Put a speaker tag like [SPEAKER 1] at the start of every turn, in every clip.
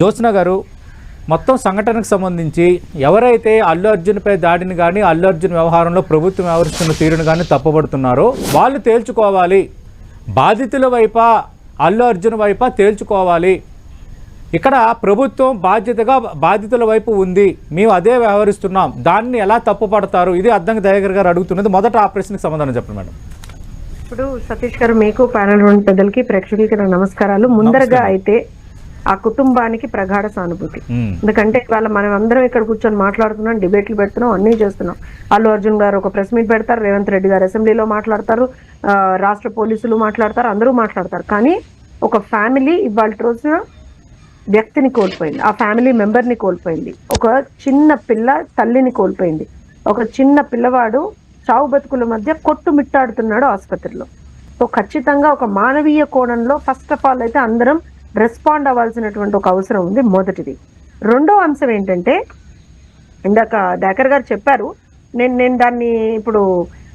[SPEAKER 1] జ్యోత్స్న గారు మొత్తం సంఘటనకు సంబంధించి ఎవరైతే అల్లు అర్జున్పై దాడిని కానీ అల్లు అర్జున్ వ్యవహారంలో ప్రభుత్వం వ్యవహరిస్తున్న తీరును కానీ తప్పుపడుతున్నారో వాళ్ళు తేల్చుకోవాలి. బాధితుల వైపా అల్లు అర్జున్ వైపా తేల్చుకోవాలి. ఇక్కడ ప్రభుత్వం బాధ్యతగా బాధితుల వైపు ఉంది. మేము అదే వ్యవహరిస్తున్నాం. దాన్ని ఎలా తప్పుపడతారు? ఇది అద్దంకి దయాకర్ గారు అడుగుతున్నది. మొదట ఆ ప్రశ్నకు సమాధానం చెప్పండి మేడం.
[SPEAKER 2] ఇప్పుడు సతీష్ గారు మీకు ప్యానల్ రెండు పెద్దలకి ప్రేక్షకులకి నమస్కారాలు. ముందరగా అయితే ఆ కుటుంబానికి ప్రగాఢ సానుభూతి. ఎందుకంటే ఇవాళ మనం అందరం ఇక్కడ కూర్చొని మాట్లాడుతున్నాం డిబేట్లు పెడుతున్నాం అన్నీ చేస్తున్నాం. అల్లు అర్జున్ గారు ఒక ప్రెస్ మీట్ పెడతారు రేవంత్ రెడ్డి గారు అసెంబ్లీలో మాట్లాడతారు రాష్ట్ర పోలీసులు మాట్లాడతారు అందరూ మాట్లాడతారు. కానీ ఒక ఫ్యామిలీ ఇవాళ రోజున వ్యక్తిని కోల్పోయింది. ఆ ఫ్యామిలీ మెంబర్ని కోల్పోయింది. ఒక చిన్న పిల్ల తల్లిని కోల్పోయింది. ఒక చిన్న పిల్లవాడు చావు బతుకుల మధ్య కొట్టుమిట్టాడుతున్నాడు ఆసుపత్రిలో. సో ఖచ్చితంగా ఒక మానవీయ కోణంలో ఫస్ట్ ఆఫ్ ఆల్ అయితే అందరం రెస్పాండ్ అవ్వాల్సినటువంటి ఒక అవసరం ఉంది మొదటిది. రెండో అంశం ఏంటంటే ఇందాక దాకర్ గారు చెప్పారు నేను నేను దాన్ని ఇప్పుడు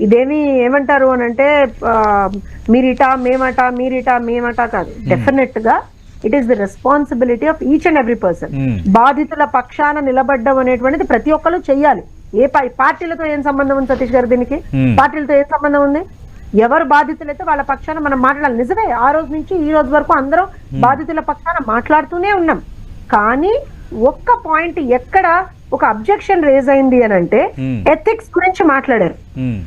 [SPEAKER 2] ఇదేమి ఏమంటారు అని అంటే మీరిటా మేమట మీరిటా మేమట కాదు. డెఫినెట్గా it is the responsibility of each and every person బాధితుల పక్షాన నిలబడ్డం అనేటువంటిది ప్రతి ఒక్కరు చెయ్యాలి. ఏ పార్టీలతో ఏం సంబంధం ఉంది సతీష్ గారు దీనికి?
[SPEAKER 1] ఉమ్,
[SPEAKER 2] పార్టీలతో ఏం సంబంధం ఉంది? ఎవరు బాధితులైతే వాళ్ళ పక్షాన మనం మాట్లాడాలి. నిజమే ఆ రోజు నుంచి ఈ రోజు వరకు అందరం బాధితుల పక్షాన మాట్లాడుతూనే ఉన్నాం. కానీ ఒక్క పాయింట్ ఎక్కడ ఒక అబ్జెక్షన్ రేజ్ అయింది అని అంటే ఎథిక్స్ గురించి మాట్లాడారు.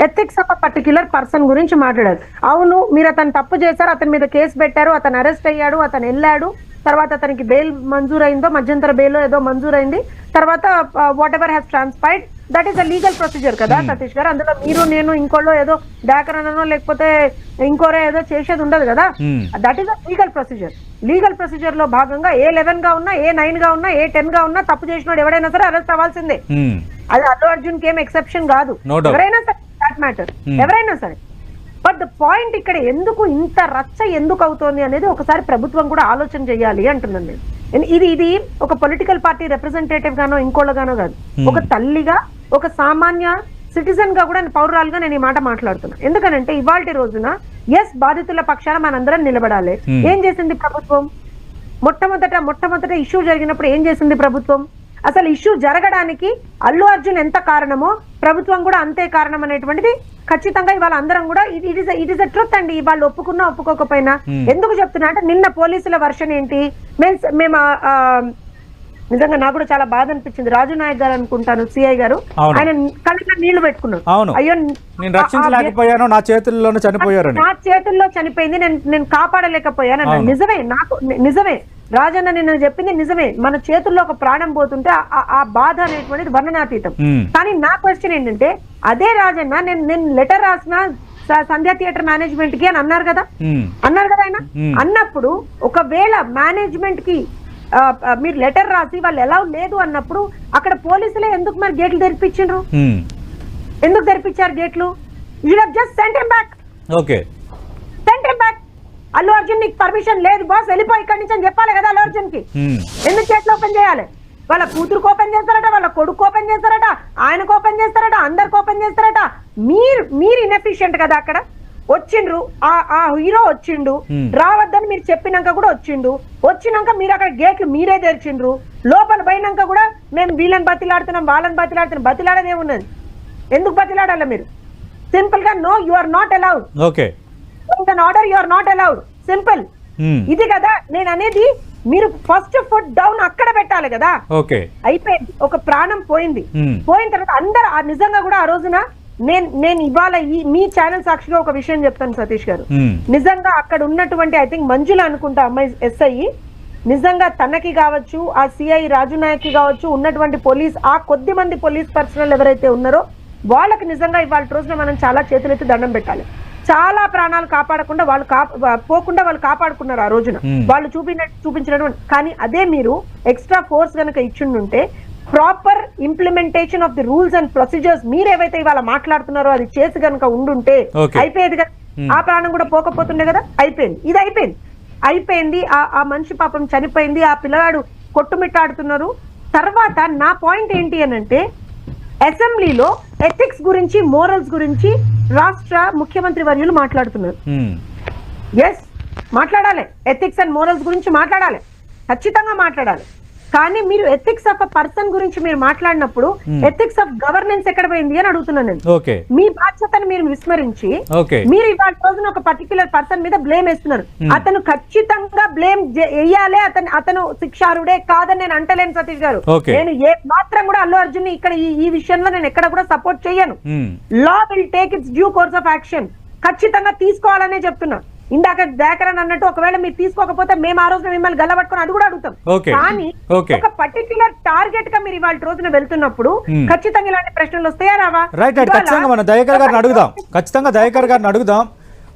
[SPEAKER 2] ఎథిక్స్ ఆఫ్ పర్టిక్యులర్ పర్సన్ గురించి మాట్లాడారు. అవును మీరు అతను తప్పు చేశారు అతని మీద కేసు పెట్టారు అతను అరెస్ట్ అయ్యాడు అతను వెళ్ళాడు తర్వాత అతనికి బెయిల్ మంజూరైందో మధ్యంతర బెయిల్ ఏదో మంజూరైంది తర్వాత whatever has transpired that is a legal procedure కదా సతీష్ గారు. అందులో మీరు నేను ఇంకోళ్ళు ఏదో డాకరనో లేకపోతే ఇంకోరే ఏదో చేసేది ఉండదు కదా. That is a legal procedure legal ప్రొసీజర్లో భాగంగా ఏ లెవెన్గా ఉన్నా ఏ నైన్గా ఉన్నా ఏ టెన్గా ఉన్నా తప్పు చేసినోడు ఎవడైనా సరే అరెస్ట్ అవ్వాల్సిందే.
[SPEAKER 1] ఉమ్,
[SPEAKER 2] అది అల్లు అర్జున్కి ఏం ఎక్సెప్షన్ కాదు. ఎవరైనా సరే దాట్ మ్యాటర్
[SPEAKER 1] Hmm.
[SPEAKER 2] ఎవరైనా సరే. బట్ ద పాయింట్ ఇక్కడ ఎందుకు ఇంత రచ్చ ఎందుకు అవుతోంది అనేది ఒకసారి ప్రభుత్వం కూడా ఆలోచన చేయాలి అంటున్నాను నేను. ఇది ఇది ఒక పొలిటికల్ పార్టీ రిప్రజెంటేటివ్ గానో ఇంకోళ్ళగానో కాదు.
[SPEAKER 1] Hmm.
[SPEAKER 2] ఒక తల్లిగా ఒక సామాన్య సిటిజన్గా కూడా నేను పౌరురాలుగా నేను ఈ మాట మాట్లాడుతున్నా. ఎందుకనంటే ఇవాళ రోజున ఎస్ బాధితుల పక్షాన మనందరం నిలబడాలి.
[SPEAKER 1] Hmm.
[SPEAKER 2] ఏం చేసింది ప్రభుత్వం? మొట్టమొదట మొట్టమొదట ఇష్యూ జరిగినప్పుడు ఏం చేసింది ప్రభుత్వం? అసలు ఇష్యూ జరగడానికి అల్లు అర్జున్ ఎంత కారణమో ప్రభుత్వం కూడా అంతే కారణం అనేటువంటిది ఖచ్చితంగా ఇవాళ అందరం కూడా it is it is a truth అండి. వాళ్ళు ఒప్పుకున్నా ఒప్పుకోకపోయినా.
[SPEAKER 1] Hmm.
[SPEAKER 2] ఎందుకు చెప్తున్నా అంటే నిన్న పోలీసుల వర్షన్ ఏంటి? మేము మేము నిజంగా నాకు కూడా చాలా బాధ అనిపించింది. రాజు నాయక్ గారు అనుకుంటాను సిఐ గారు. ఆయన కళ్ళ నీళ్ళు పెట్టుకున్నారు.
[SPEAKER 1] అవును.
[SPEAKER 2] అయ్యో
[SPEAKER 1] నేను రక్షించలేకపోయాను నా చేతుల్లోనే చనిపోయారని.
[SPEAKER 2] నా చేతుల్లో చనిపోయింది నేను నేను కాపాడలేకపోయాను. నిజమే నాకు నిజమే. రాజన్న నిన్న చెప్పింది నిజమే. మన చేతుల్లో ఒక ప్రాణం పోతుంటే ఆ- బాధ అనేటువంటిది వర్ణనాతీతం. కానీ నా క్వశ్చన్ ఏంటంటే అదే రాజన్న నేను నేను లెటర్ రాసిన సంధ్యా థియేటర్ మేనేజ్మెంట్కి అని అన్నారు కదా? అన్నారు కదా ఆయన. అన్నప్పుడు ఒకవేళ మేనేజ్మెంట్కి మీరు లెటర్ రాసి వాళ్ళు ఎలా లేదు అన్నప్పుడు అక్కడ పోలీసులే ఎందుకు మరి గేట్లు తెరిపించిండ్రు?
[SPEAKER 1] ఉమ్,
[SPEAKER 2] ఎందుకు తెరిపించారు గేట్లు? You just him back
[SPEAKER 1] okay.
[SPEAKER 2] Sent him back Allu Arjun నీకు పర్మిషన్ లేదు బాస్ వెళ్ళిపో ఇక్కడి నుంచి అని చెప్పాలి కదా అల్లు
[SPEAKER 1] అర్జున్కి
[SPEAKER 2] ఎందుకు చేతులు ఓపెన్ చేయాలి? వాళ్ళ కూతురుకు ఓపెన్ చేస్తారట వాళ్ళ కొడుకు ఓపెన్ చేస్తారట ఆయనకు ఓపెన్ చేస్తారట అందరికి ఓపెన్ చేస్తారట. మీరు మీరు ఇన్ఎఫిషియంట్ కదా అక్కడ? వచ్చిండ్రు. ఆ ఆ హీరో వచ్చిండు. రావద్దని మీరు చెప్పినాక కూడా వచ్చిండు. వచ్చినాక మీరు అక్కడ గేట్లు మీరే తెరిచిండ్రు. లోపల పోయినాక కూడా మేము వీళ్ళని బతిలాడుతున్నాం వాళ్ళని బతిలాడుతున్నాం. బతిలాడదే ఉన్నది ఎందుకు బతిలాడాలి మీరు? సింపుల్గా no you are not allowed.
[SPEAKER 1] Okay.
[SPEAKER 2] Order you are not allowed. Simple. ఇది కదా నేను అనేది మీరు ఫస్ట్ ఫుడ్ డౌన్ అక్కడ పెట్టాలి కదా.
[SPEAKER 1] ఓకే.
[SPEAKER 2] అయిపోయింది. ఒక ప్రాణం పోయింది. పోయిన తర్వాత అందరు ఆ నిజంగా కూడా ఆ రోజున నేను నేను ఇవాళ ఈ మీ ఛానల్ సాక్షిగా ఒక విషయం చెప్తాను సతీష్ గారు. నిజంగా అక్కడ ఉన్నటువంటి ఐ థింక్ మంజుల అనుకుంటా అమ్మాయి ఎస్ఐ నిజంగా తనకి కావచ్చు ఆ సిఐ రాజు నాయక్కి కావచ్చు ఉన్నటువంటి పోలీస్ ఆ కొద్ది మంది పోలీస్ పర్సనల్ ఎవరైతే ఉన్నారో వాళ్ళకి నిజంగా ఇవాళ రోజున మనం చాలా చేతులెత్తి దండం పెట్టాలి. చాలా ప్రాణాలు కాపాడకుండా వాళ్ళు పోకుండా వాళ్ళు కాపాడుకున్నారు ఆ రోజున. వాళ్ళు చూపిన చూపించినటువంటి కానీ అదే మీరు ఎక్స్ట్రా ఫోర్స్ కనుక ఇచ్చిండుంటే proper implementation of the rules and procedures మీరు ఏవైతే ఇవాళ మాట్లాడుతున్నారో అది చేసి కనుక ఉండుంటే. అయిపోయేది కదా?
[SPEAKER 1] Hmm.
[SPEAKER 2] ఆ ప్రాణం కూడా పోకపోతుండే కదా? అయిపోయింది. ఇది అయిపోయింది. అయిపోయింది. ఆ మనిషి పాపం చనిపోయింది. ఆ పిల్లగాడు కొట్టుమిట్టాడుతున్నారు. తర్వాత నా పాయింట్ ఏంటి అని అంటే అసెంబ్లీలో ఎథిక్స్ గురించి మోరల్స్ గురించి రాష్ట్ర ముఖ్యమంత్రి వర్యులు మాట్లాడుతున్నారు. ఎస్ మాట్లాడాలి. ఎథిక్స్ అండ్ మోరల్స్ గురించి మాట్లాడాలి. ఖచ్చితంగా మాట్లాడాలి. కానీ మీరు ఎథిక్స్ ఆఫ్ అ పర్సన్ గురించి మీరు మాట్లాడినప్పుడు ఎథిక్స్ ఆఫ్ గవర్నెన్స్ ఎక్కడ పోయింది అని అడుగుతున్నాను నేను. మీ బాధ్యతను మీరు విస్మరించి మీరు ఇవాళ రోజున ఒక పర్టికులర్ పర్సన్ మీద బ్లేమ్ వేస్తున్నారు. అతను ఖచ్చితంగా బ్లేమ్ వేయాలి అతను అతను శిక్షారుడే కాదని నేను అంటలేను సతీష్ గారు. నేను ఏ మాత్రం కూడా అల్లు అర్జున్ ఇక్కడ ఈ విషయంలో నేను ఎక్కడ కూడా సపోర్ట్ చేయను. Law will take its due course of action ఖచ్చితంగా తీసుకోవాలనే చెప్తున్నా. ఇందాక దాకరన్ అన్నట్టు ఒకవేళ మీరు తీసుకోకపోతే మేము ఆ రోజున మిమ్మల్ని గల్లబట్టుకొని అది కూడా అడుగుతాం. కానీ. ఒక పర్టికులర్ టార్గెట్గా మీరు ఇవాళ రోజున వెళ్తున్నప్పుడు. ఖచ్చితంగా ఇలాంటి ప్రశ్నలు వస్తాయా రావా
[SPEAKER 1] రైట్ రైట్
[SPEAKER 2] ఇవాళ-
[SPEAKER 1] ఖచ్చితంగా మనం దయాకర్ గారిని అడుగుదాం ఖచ్చితంగా దయాకర్ గారిని అడుగుదాం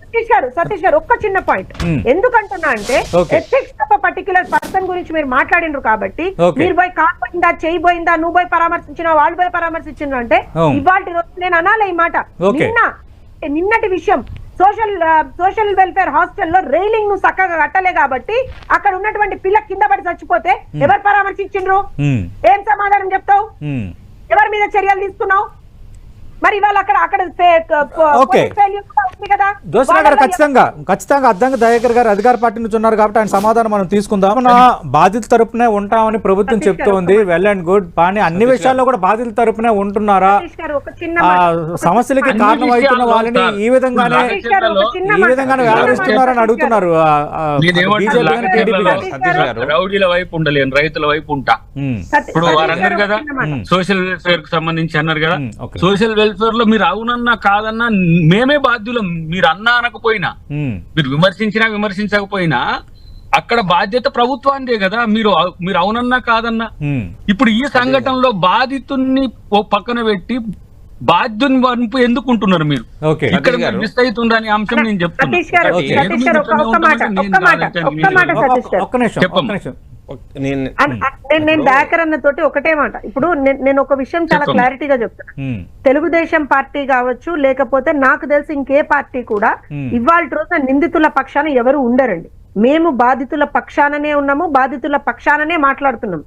[SPEAKER 2] సతీష్ గారు సతీష్ గారు ఒక్క చిన్న పాయింట్. ఎందుకంటున్నా అంటే. ఎథిక్స్ ఆఫ్ పర్టికులర్ పర్సన్ గురించి మీరు మాట్లాడినారు కాబట్టి. మీరు పోయి కాల్ పోయిందా చేయి పోయిందా నువ్వు పోయి పరామర్శించినా వాళ్ళు పోయి పరామర్శించిన అంటే. ఇవాళ రోజు నేను అనాలి ఈ మాట. నిన్న నిన్నటి విషయం సోషల్ సోషల్ వెల్ఫేర్ హాస్టల్లో రైలింగ్ నువ్వు చక్కగా కట్టలే కాబట్టి అక్కడ ఉన్నటువంటి పిల్ల కింద పడి చచ్చిపోతే ఎవరు పరామర్శించిండ్రు? ఏం సమాధానం చెప్తావు. ఎవరి మీద చర్యలు తీసుకున్నావు? మరి ఇవాళ అక్కడ అక్కడ
[SPEAKER 1] గారు ఖచ్చితంగా ఖచ్చితంగా అద్దంగా దయాకర్ గారు అధికార పార్టీ నుంచి ఉన్నారు కాబట్టి ఆయన సమాధానం మనం తీసుకుందాం మన బాధితుల తరపునే ఉంటామని ప్రభుత్వం చెప్తోంది వెల్ అండ్ గుడ్ కానీ అన్ని విషయాల్లో కూడా బాధితుల తరపునే ఉంటున్నారా
[SPEAKER 2] సతీష్ గారు ఒక చిన్న
[SPEAKER 1] ఆ
[SPEAKER 2] మాట.
[SPEAKER 1] సమస్యలకి కారణం అవుతున్న వాళ్ళని. ఈ విధంగానే ఈ. విధంగానే. వ్యవహరిస్తున్నారని అడుగుతున్నారు.
[SPEAKER 3] రౌడీల వైపు ఉండలేను రైతుల వైపు ఉంటా ఇప్పుడు వారు అన్నారు కదా. సోషల్ వెల్ఫేర్కు సంబంధించి అన్నారు కదా. సోషల్ వెల్ఫేర్ లో మీరు అవునన్నా కాదన్నా మేమే బాధ్యులం. మీరు అన్నా అనకపోయినా మీరు విమర్శించినా విమర్శించకపోయినా అక్కడ బాధ్యత ప్రభుత్వానిదే కదా. మీరు మీరు అవునన్నా కాదన్నా. ఇప్పుడు ఈ సంఘటనలో బాధితుల్ని ఓ పక్కన పెట్టి బాధ్యుని వంపు ఎందుకుంటున్నారు మీరు?
[SPEAKER 1] ఓకే.
[SPEAKER 3] ఇక్కడ. మిస్ అవుతుందని అంశం నేను చెప్తున్నా.
[SPEAKER 2] సతీష్ గారు
[SPEAKER 1] ఓకే.
[SPEAKER 2] సతీష్ గారు ఒక్క ఒక్క మాట ఒక్క మాట ఒక్క మాట సతీష్ గారు.
[SPEAKER 1] ఒక్క నిమిషం ఒక్క
[SPEAKER 3] చెప్పమ్మా.
[SPEAKER 4] నేను
[SPEAKER 2] దాకర్ అన్న తోటి ఒకటే మాట. ఇప్పుడు నేను- ఒక విషయం చాలా. క్లారిటీగా చెప్తాను. తెలుగుదేశం పార్టీ కావచ్చు లేకపోతే నాకు తెలిసి ఇంకే పార్టీ కూడా. ఇవాళ రోజున నిందితుల పక్షాన ఎవరు ఉండరండి. మేము బాధితుల పక్షాననే ఉన్నాము బాధితుల పక్షాననే మాట్లాడుతున్నాం.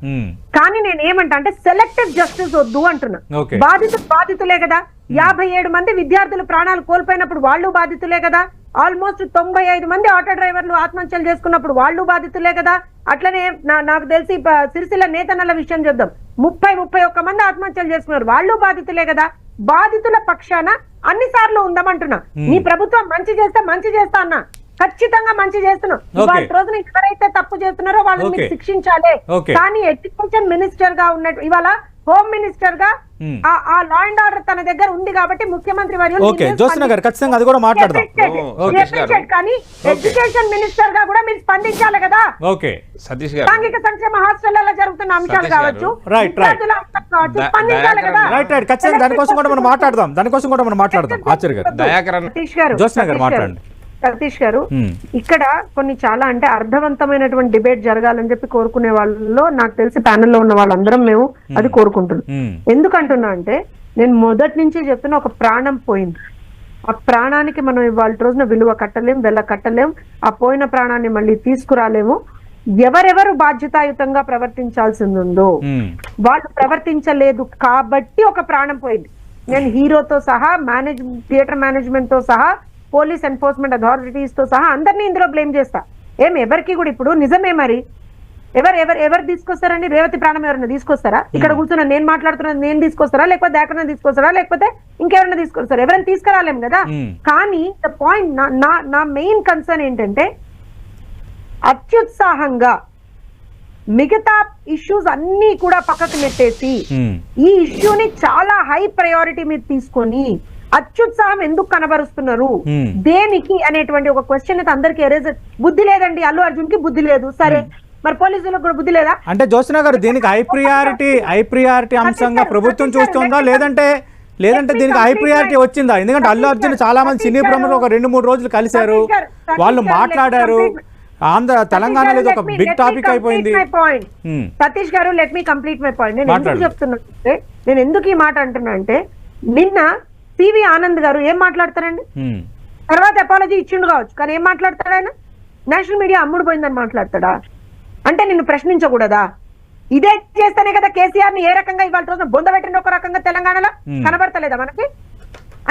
[SPEAKER 2] కానీ నేను ఏమంటా అంటే సెలెక్టివ్ జస్టిస్ వద్దు అంటున్నా. బాధితులు బాధితులే కదా. యాభై ఏడు మంది విద్యార్థులు ప్రాణాలు కోల్పోయినప్పుడు వాళ్ళు బాధితులే కదా. ఆల్మోస్ట్ తొంభై ఐదు మంది ఆటో డ్రైవర్లు ఆత్మహత్యలు చేసుకున్నప్పుడు వాళ్ళు బాధితులే కదా. అట్లనే నాకు తెలిసి సిరిసిల్ల నేతన్నల విషయం చెప్దాం. ముప్పై ముప్పై ఒక్క మంది ఆత్మహత్యలు చేసుకున్నారు. వాళ్ళు బాధితులే కదా. బాధితుల పక్షాన అన్ని సార్లు ఉందామంటున్నా. నీ ప్రభుత్వం మంచి చేస్తే మంచి చేస్తా అన్నా. ఖచ్చితంగా మంచి చేస్తున్నాం. ఇవాళ రోజున ఎవరైతే తప్పు చేస్తున్నారో వాళ్ళని మీరు. శిక్షించాలి. కానీ ఎడ్యుకేషన్ మినిస్టర్గా ఉన్నట్టు ఇవాళ హోమ్
[SPEAKER 1] మినిస్టర్గా.
[SPEAKER 2] ఆ- లా అండ్ ఆర్డర్ తన దగ్గర ఉంది కాబట్టి ముఖ్యమంత్రి. కానీ ఎడ్యుకేషన్ మినిస్టర్గా కూడా మీరు స్పందించాలి కదా.
[SPEAKER 1] ఓకే.
[SPEAKER 4] సతీష్ గారు.
[SPEAKER 2] సాంఘిక సంక్షేమ హాస్టళ్ళలో జరుగుతున్న అంశాలు. కావచ్చు స్పందించాలి కదా.
[SPEAKER 1] దానికోసం కూడా మనం మాట్లాడదాం. దానికోసం కూడా మనం మాట్లాడదాం. ఆచార్య గారు
[SPEAKER 4] దయాకరణ
[SPEAKER 2] సతీష్ గారు.
[SPEAKER 1] మాట్లాడండి.
[SPEAKER 2] సతీష్ గారు ఇక్కడ కొన్ని చాలా అంటే అర్థవంతమైనటువంటి డిబేట్ జరగాలని చెప్పి కోరుకునే వాళ్ళలో నాకు తెలిసి ప్యానెల్లో ఉన్న వాళ్ళందరం మేము అది కోరుకుంటున్నాం. ఎందుకంటున్నా అంటే నేను మొదటి నుంచి చెప్తున్నా ఒక ప్రాణం పోయింది. ఆ ప్రాణానికి మనం ఇవాళ రోజున విలువ కట్టలేం వెళ్ళ కట్టలేం ఆ పోయిన ప్రాణాన్ని మళ్ళీ తీసుకురాలేము. ఎవరెవరు బాధ్యతాయుతంగా ప్రవర్తించాల్సింది ఉందో వాళ్ళు ప్రవర్తించలేదు కాబట్టి ఒక ప్రాణం పోయింది. నేను హీరోతో సహా మేనేజ్ థియేటర్ మేనేజ్మెంట్తో సహా పోలీస్ ఎన్ఫోర్స్మెంట్ అథారిటీస్తో సహా అందరినీ ఇందులో బ్లేమ్ చేస్తా. ఏం ఎవరికి కూడా ఇప్పుడు? నిజమే మరి. ఎవరు ఎవరు ఎవరు తీసుకొస్తారండి? రేవతి ప్రాణం ఎవరైనా తీసుకొస్తారా? ఇక్కడ కూర్చున్న నేను మాట్లాడుతున్నది నేను తీసుకొస్తారా? లేకపోతే ఎక్కడైనా తీసుకొస్తారా? లేకపోతే ఇంకెవరైనా తీసుకొస్తారా? ఎవరైనా తీసుకురాలేం కదా?
[SPEAKER 1] Hmm.
[SPEAKER 2] కానీ ద పాయింట్ నా నా మెయిన్ కన్సర్న్ ఏంటంటే అత్యుత్సాహంగా మిగతా ఇష్యూస్ అన్ని కూడా పక్కకు నెట్టేసి
[SPEAKER 1] ఉమ్,
[SPEAKER 2] ఈ ఇష్యూని చాలా హై ప్రయారిటీ మీద తీసుకొని అత్యుత్సాహం ఎందుకు కనబరుస్తున్నారు. దేనికి అనేటువంటి ఒక క్వశ్చన్ అయితే అందరికి ఎరేజ్ బుద్ధి లేదండి అల్లు అర్జున్కి బుద్ధి లేదు. సరే మరి పోలీసులకు కూడా బుద్ధి లేదా?
[SPEAKER 1] అంటే జ్యోత్స్న గారు దీనికి హై ప్రియారిటీ హై ప్రియారిటీ అంశంగా ప్రభుత్వం చూస్తుందా? లేదంటే లేదంటే దీనికి హై ప్రియారిటీ వచ్చిందా? ఎందుకంటే అల్లు అర్జున్ చాలా మంది సినీ ప్రముఖులు ఒక రెండు మూడు రోజులు కలిశారు. వాళ్ళు మాట్లాడారు. ఆంధ్ర తెలంగాణలో ఇది ఒక బిగ్ టాపిక్ అయిపోయింది.
[SPEAKER 2] సతీష్ గారు let me complete my point నేను ఎందుకు. చెప్తున్నా నేను ఎందుకు ఈ మాట అంటున్నా అంటే నిన్న సివి ఆనంద్ గారు ఏం మాట్లాడతారండి? తర్వాత అపాలజీ ఇచ్చిండు కావచ్చు కానీ ఏం మాట్లాడతాడు ఆయన? నేషనల్ మీడియా అమ్ముడు పోయిందని మాట్లాడతాడా? అంటే నిన్ను ప్రశ్నించకూడదా? ఇదే చేస్తేనే కదా కేసీఆర్ని ఏ రకంగా ఇవాళ రోజున బొందబెట్టిన ఒక రకంగా తెలంగాణలో. కనబడతలేదా మనకి?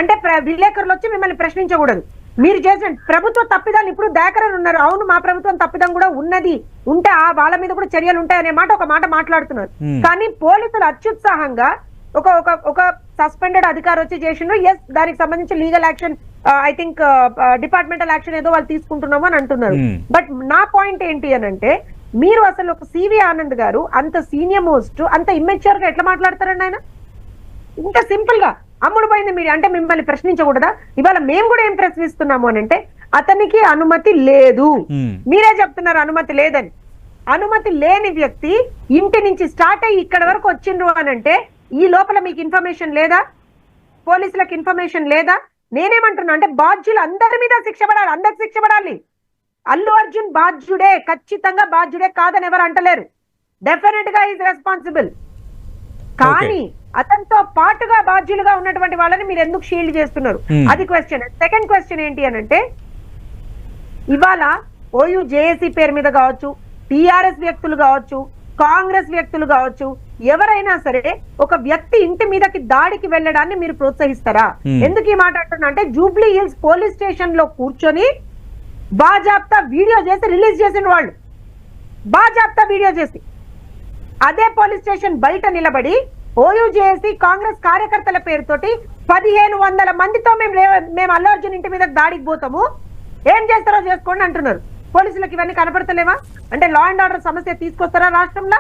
[SPEAKER 2] అంటే విలేకరులు వచ్చి మిమ్మల్ని ప్రశ్నించకూడదు. మీరు చేసిన ప్రభుత్వ తప్పిదాలు ఇప్పుడు దాకరని ఉన్నారు. అవును మా ప్రభుత్వం తప్పిదం కూడా ఉన్నది. ఉంటే ఆ వాళ్ళ మీద కూడా చర్యలు ఉంటాయనే మాట ఒక మాట మాట్లాడుతున్నారు. కానీ పోలీసులు అత్యుత్సాహంగా ఒక ఒక సస్పెండెడ్ అధికారి వచ్చి చేసిండ్రు. ఎస్ దానికి సంబంధించి legal action I think departmental action ఏదో వాళ్ళు తీసుకుంటున్నాము అని అంటున్నారు.
[SPEAKER 1] Hmm.
[SPEAKER 2] బట్ నా పాయింట్ ఏంటి అని అంటే మీరు అసలు ఒక సివి ఆనంద్ గారు అంత సీనియర్ మోస్ట్ అంత ఇమ్మెచ్యూర్గా ఎట్లా మాట్లాడతారండి ఆయన? ఇంత సింపుల్గా అమ్ముడు పోయింది మీరు అంటే మిమ్మల్ని ప్రశ్నించకూడదా? ఇవాళ మేము కూడా ఏం ప్రశ్నిస్తున్నాము అని అంటే అతనికి అనుమతి లేదు.
[SPEAKER 1] ఉమ్,
[SPEAKER 2] మీరే చెప్తున్నారు అనుమతి లేదని. అనుమతి లేని వ్యక్తి ఇంటి నుంచి స్టార్ట్ అయ్యి ఇక్కడ వరకు వచ్చిండ్రు అని అంటే ఈ లోపల మీకు ఇన్ఫర్మేషన్ లేదా? పోలీసులకు ఇన్ఫర్మేషన్ లేదా? నేనేమంటున్నా అంటే బాధ్యులు అందరి మీద శిక్ష పడాలి అందరికి శిక్ష పడాలి. అల్లు అర్జున్ బాధ్యుడే ఖచ్చితంగా బాధ్యుడే కాదని ఎవరు అంటలేరు. డెఫినెట్గా ఈజ్ రెస్పాన్సిబుల్ కానీ అతనితో పాటుగా బాధ్యులుగా ఉన్నటువంటి వాళ్ళని మీరు ఎందుకు షీల్డ్ చేస్తున్నారు?
[SPEAKER 1] Hmm.
[SPEAKER 2] అది క్వశ్చన్ సెకండ్ క్వశ్చన్ ఏంటి అని అంటే ఇవాళ ఓయూ జేఏసీ పేరు మీద కావచ్చు టిఆర్ఎస్ వ్యక్తులు కావచ్చు కాంగ్రెస్ వ్యక్తులు కావచ్చు ఎవరైనా సరే ఒక వ్యక్తి ఇంటి మీదకి దాడికి వెళ్ళడాన్ని మీరు ప్రోత్సహిస్తారా. ఎందుకు ఈ మాట అంటున్నా అంటే జూబ్లీ హిల్స్ పోలీస్ స్టేషన్లో కూర్చొని బాజాప్తా వీడియో చేసి రిలీజ్ చేసిన వాళ్ళు. బాజాప్తా వీడియో చేసి. అదే పోలీస్ స్టేషన్ బయట నిలబడి ఓయూ చేసి కాంగ్రెస్ కార్యకర్తల పేరుతోటి పదిహేను వందల మందితో మేము మేము అల్లు అర్జున్ ఇంటి మీద దాడికి పోతాము. ఏం చేస్తారో చేసుకోండి అంటున్నారు. పోలీసులకు ఇవన్నీ కనపడతలేవా అంటే లా అండ్ ఆర్డర్ సమస్య తీసుకొస్తారా రాష్ట్రంలో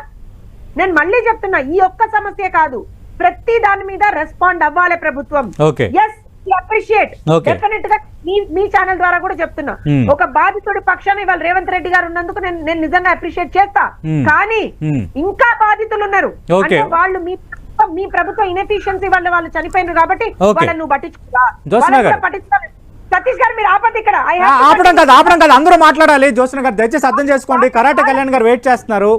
[SPEAKER 2] నేను మళ్ళీ చెప్తున్నా ఈ ఒక్క సమస్య కాదు ప్రతి దాని మీద రెస్పాండ్ అవ్వాలి ప్రభుత్వం ఎస్ అప్రిషియేట్
[SPEAKER 1] Okay.
[SPEAKER 2] డెఫినెట్గా మీ ఛానల్ ద్వారా కూడా చెప్తున్నా
[SPEAKER 1] Hmm.
[SPEAKER 2] ఒక బాధితుడి పక్షాన ఇవాళ రేవంత్ రెడ్డి గారు ఉన్నందుకు నేను నేను నిజంగా అప్రిషియేట్ చేస్తా
[SPEAKER 1] Hmm.
[SPEAKER 2] కానీ
[SPEAKER 1] Hmm.
[SPEAKER 2] ఇంకా బాధితులు ఉన్నారు. అంటే వాళ్ళు మీ ప్రభుత్వం- మీ ప్రభుత్వ ఇన్ఎఫిషియన్సీ వల్ల వాళ్ళు చనిపోయినారు కాబట్టి. వాళ్ళని నువ్వు పట్టించుకోరా. కూడా పట్టించుకోవాలి. సతీష్ గారు మీరు ఆపండి ఇక్కడ.
[SPEAKER 1] కాదు ఆపడం కాదు. అందరూ మాట్లాడాలి. జ్యోత్స్న గారు దయచేసి అర్థం చేసుకోండి. కరాటే కళ్యాణ్ గారు వెయిట్ చేస్తున్నారు.